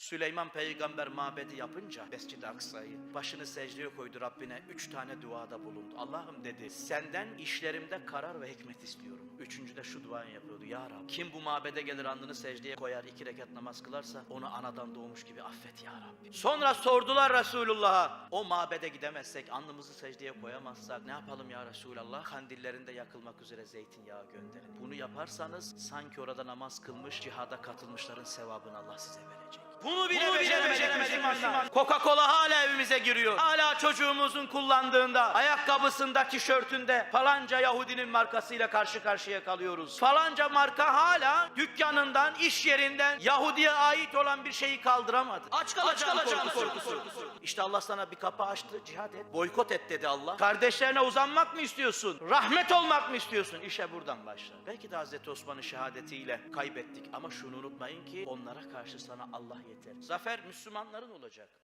Süleyman peygamber mabedi yapınca Mescid-i Aksa'yı başını secdeye koydu Rabbine üç tane duada bulundu. Allah'ım dedi senden işlerimde karar ve hikmet istiyorum. Üçüncüde şu duayı yapıyordu. Ya Rab kim bu mabede gelir alnını secdeye koyar iki rekat namaz kılarsa onu anadan doğmuş gibi affet ya Rabbi. Sonra sordular Resulullah'a o mabede gidemezsek alnımızı secdeye koyamazsak ne yapalım ya Resulallah? Kandillerinde yakılmak üzere zeytinyağı gönderin. Bunu yaparsanız sanki orada namaz kılmış cihada katılmışların sevabını Allah size verecek. Bunu bile, beceremeyecek Müslümanlar. Coca-Cola hala evimize giriyor. Hala çocuğumuzun kullandığında, ayakkabısında, tişörtünde falanca Yahudinin markasıyla karşı karşıya kalıyoruz. Falanca marka hala dükkanından, iş yerinden Yahudi'ye ait olan bir şeyi kaldıramadı. Aç kalacağım, korkusu. İşte Allah sana bir kapı açtı, cihad et. Boykot et dedi Allah. Kardeşlerine uzanmak mı istiyorsun? Rahmet olmak mı istiyorsun? İşe buradan başlar. Belki de Hazreti Osman'ın şehadetiyle kaybettik ama şunu unutmayın ki onlara karşı sana Allah yeter. Zafer Müslümanların olacak.